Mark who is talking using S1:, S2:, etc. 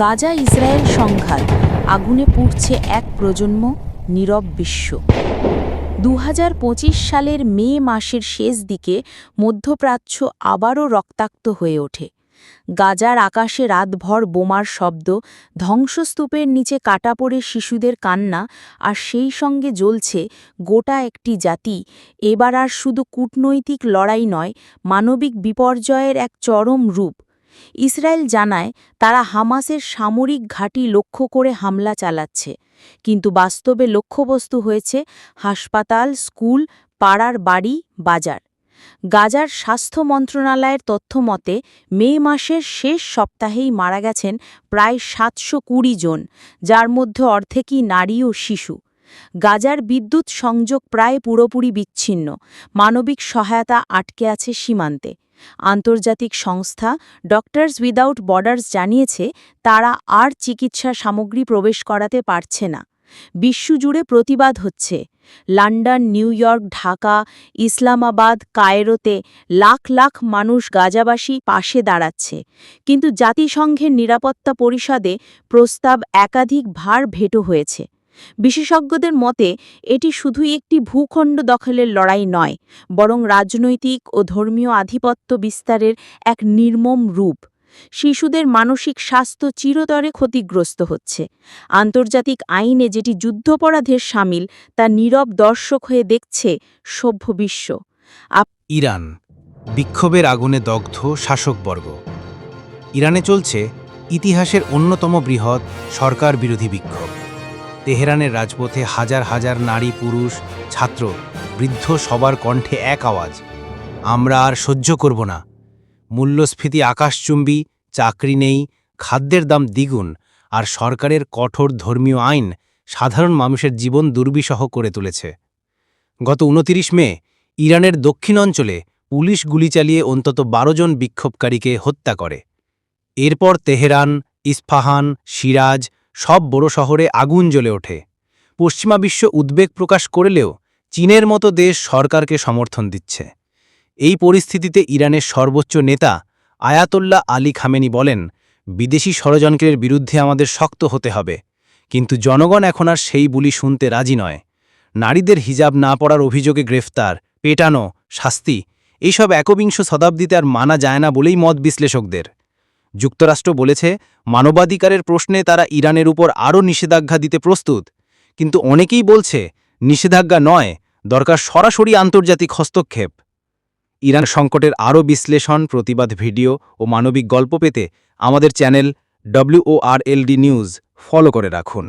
S1: Gaza Israel সংঘাত। আগুনে পুড়ছে এক প্রজন্ম, নীরব বিশ্ব। দু হাজার পঁচিশ সালের মে মাসের শেষ দিকে মধ্যপ্রাচ্য আবারও রক্তাক্ত হয়ে ওঠে। গাজার আকাশে রাতভর বোমার শব্দ, ধ্বংসস্তূপের নিচে কাটা পড়ে শিশুদের কান্না, আর সেই সঙ্গে জ্বলছে গোটা একটি জাতি। এবার আর শুধু কূটনৈতিক লড়াই নয়, মানবিক বিপর্যয়ের এক চরম রূপ। ইসরায়েল জানায়, তারা হামাসের সামরিক ঘাঁটি লক্ষ্য করে হামলা চালাচ্ছে। কিন্তু বাস্তবে লক্ষ্যবস্তু হয়েছে হাসপাতাল, স্কুল, পাড়ার বাড়ি, বাজার। গাজার স্বাস্থ্য মন্ত্রণালয়ের তথ্য মতে, মে মাসের শেষ সপ্তাহেই মারা গেছেন প্রায় সাতশো কুড়ি জন, যার মধ্যে অর্ধেকই নারী ও শিশু। গাজার বিদ্যুৎ সংযোগ প্রায় পুরোপুরি বিচ্ছিন্ন। মানবিক সহায়তা আটকে আছে সীমান্তে। আন্তর্জাতিক সংস্থা ডক্টরস উইদাউট বর্ডার্স জানিয়েছে, তারা আর চিকিৎসা সামগ্রী প্রবেশ করাতে পারছে না। বিশ্বজুড়ে প্রতিবাদ হচ্ছে। London, New York, Dhaka, Islamabad, কায়রোতে lakh lakh মানুষ গাজাবাসী পাশে দাঁড়াচ্ছে। কিন্তু জাতিসংঘের নিরাপত্তা পরিষদে প্রস্তাব একাধিক ভার ভেটো হয়েছে। বিশেষজ্ঞদের মতে, এটি শুধুই একটি ভূখণ্ড দখলের লড়াই নয়, বরং রাজনৈতিক ও ধর্মীয় আধিপত্য বিস্তারের এক নির্মম রূপ। শিশুদের মানসিক স্বাস্থ্য চিরতরে ক্ষতিগ্রস্ত হচ্ছে। আন্তর্জাতিক আইনে যেটি যুদ্ধপরাধের সামিল, তা নীরব দর্শক হয়ে দেখছে সভ্য বিশ্ব।
S2: ইরান, বিক্ষোভের আগুনে দগ্ধ শাসকবর্গ ইরানে চলছে ইতিহাসের অন্যতম বৃহৎ সরকার বিরোধী বিক্ষোভ। তেহরানের রাজপথে হাজার হাজার নারী, পুরুষ, ছাত্র, বৃদ্ধ সবার কণ্ঠে এক আওয়াজ। আমরা আর সহ্য করব না। মূল্যস্ফীতি আকাশচুম্বী, চাকরি নেই, খাদ্যের দাম দ্বিগুণ, আর সরকারের কঠোর ধর্মীয় আইন সাধারণ মানুষের জীবন দুর্বিষহ করে তুলেছে। গত উনতিরিশ মে, ইরানের দক্ষিণ অঞ্চলে পুলিশ গুলি চালিয়ে অন্তত বারো জন বিক্ষোভকারীকে হত্যা করে। এরপর তেহরান, ইস্ফাহান, সিরাজ সব বড় শহরে আগুন জ্বলে ওঠে। পশ্চিমা বিশ্ব উদ্বেগ প্রকাশ করলেও চীনের মতো দেশ সরকারকে সমর্থন দিচ্ছে। এই পরিস্থিতিতে ইরানের সর্বোচ্চ নেতা আয়াতোল্লাহ আলী খামেনি বলেন, বিদেশি ষড়যন্ত্রের বিরুদ্ধে আমাদের শক্ত হতে হবে। কিন্তু জনগণ এখন আর সেই বুলি শুনতে রাজি নয়। নারীদের হিজাব না পড়ার অভিযোগে গ্রেফতার, পেটানো, শাস্তি, এইসব একবিংশ শতাব্দীতে আর মানা যায় না বলেই মত বিশ্লেষকদের। যুক্তরাষ্ট্র বলেছে, মানবাধিকারের প্রশ্নে তারা ইরানের উপর আরও নিষেধাজ্ঞা দিতে প্রস্তুত। কিন্তু অনেকেই বলছে, নিষেধাজ্ঞা নয়, দরকার সরাসরি আন্তর্জাতিক হস্তক্ষেপ। ইরান সংকটের আরও বিশ্লেষণ, প্রতিবাদ ভিডিও ও মানবিক গল্প পেতে আমাদের চ্যানেল ডব্লিউওআরএলডি নিউজ ফলো করে রাখুন।